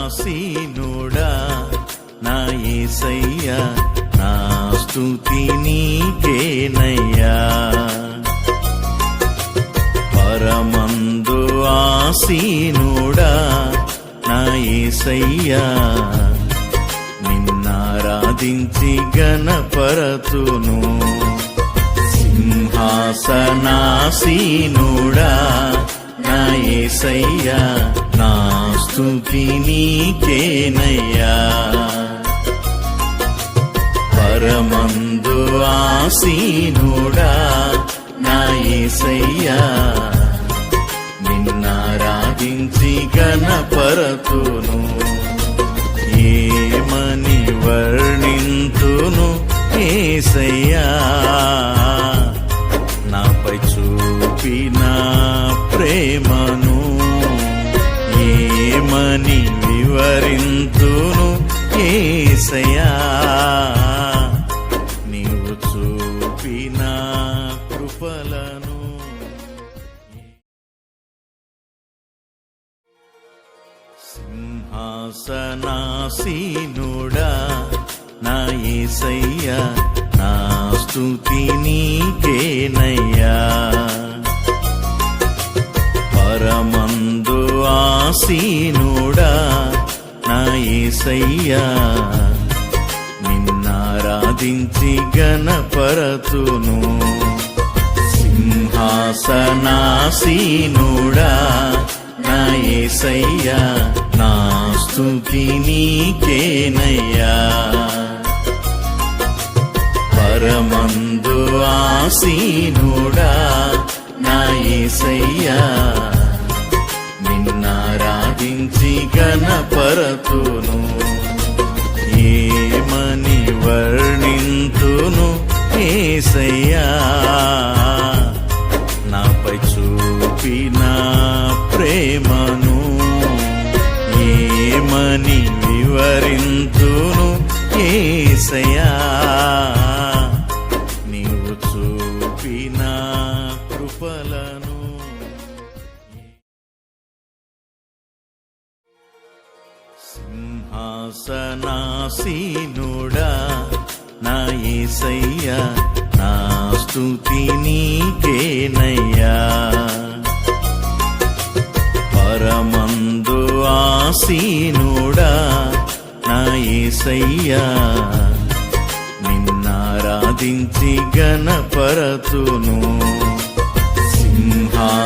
సింహాసనాసీనుడా నా యేసయ్యా నా స్తుతి నీకేనయ్యా. పరమందు ఆసీనుడా నా యేసయ్యా నిన్నారాధించి గణపరతును సింహాసనాసీనుడా ఏసయ్యా నా స్థుతి నీకేనయ్యా. పరమందు ఆసీనుడా నా ఏసయ్యా నిన్నారాధించి గణపరతును ఏమని వర్ణింతును ఏసయ్యా నాపై చూపినా ప్రేమను ఏమని వివరింతును ఏసయ్యా? నీవు చూపిన కృపలను సింహాసనాసీనుడా నా ఏసయ్యా నా స్తుతి నీకేనయ్యా. ఆసీనుడా నా ఏసయ్యా నిన్నారాధించి గణపరతును సింహాసనాసీనుడా నా ఏసయ్యా నా స్థుతి నీకేనయ్యా. పరమందు ఆసీనుడా నా ఏసయ్యా నిన్నారాధించి గణపరతును ఏమని వర్ణింతును ఏసయ్యా? నాపై చూపిన ప్రేమను ఏమని వివరింతును ఏసయ్యా? నీవు చూపిన కృపలను సింహాసనాసీనుడా నా యేసయ్యా నా స్తుతి నీకేనయ్యా. పరమందు ఆసీనుడా నా యేసయ్యా నిన్నారాధించి గణపరతును సింహాసనాసీను